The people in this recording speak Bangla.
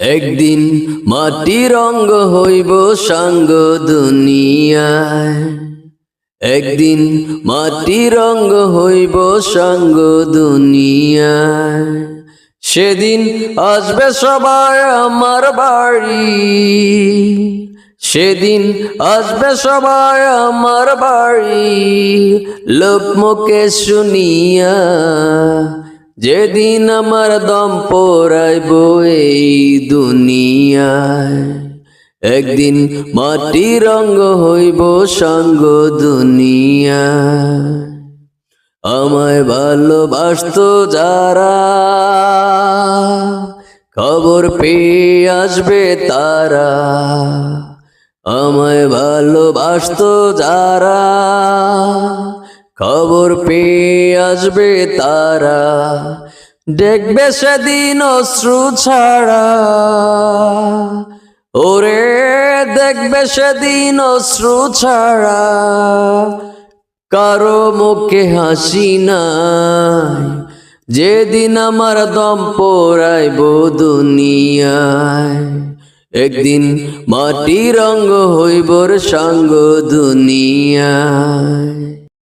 একদিন মাটির অঙ্গ হইব সাঙ্গ দুনিয়ায়। একদিন মাটির অঙ্গ হইব সাঙ্গ দুনিয়ায়। সেদিন আসবে সবাই আমার বাড়ি। সেদিন আসবে সবাই আমার বাড়ি। লোকমুখে শুনিয়া যেদিন আমার দম পড়াইব এই দুনিয়ায়, একদিন মাটি রঙ্গ হইব সঙ্গ দুনিয়ায়। আমায় ভালোবাসত যারা, খবর পেয়ে আসবে তারা। আমায় ভালোবাসত যারা, খবর পেয়ে আসবে তারা। দেখবে সেদিন অশ্রু ছাড়া। ওরে, দেখবে সেদিন অশ্রু ছাড়া। কারও মুখে হাসি নাই। যেদিন আমার দম পড়াইব দুনিয়ায়, একদিন মাটির রঙ্গ হইবর সঙ্গ দুনিয়ায়।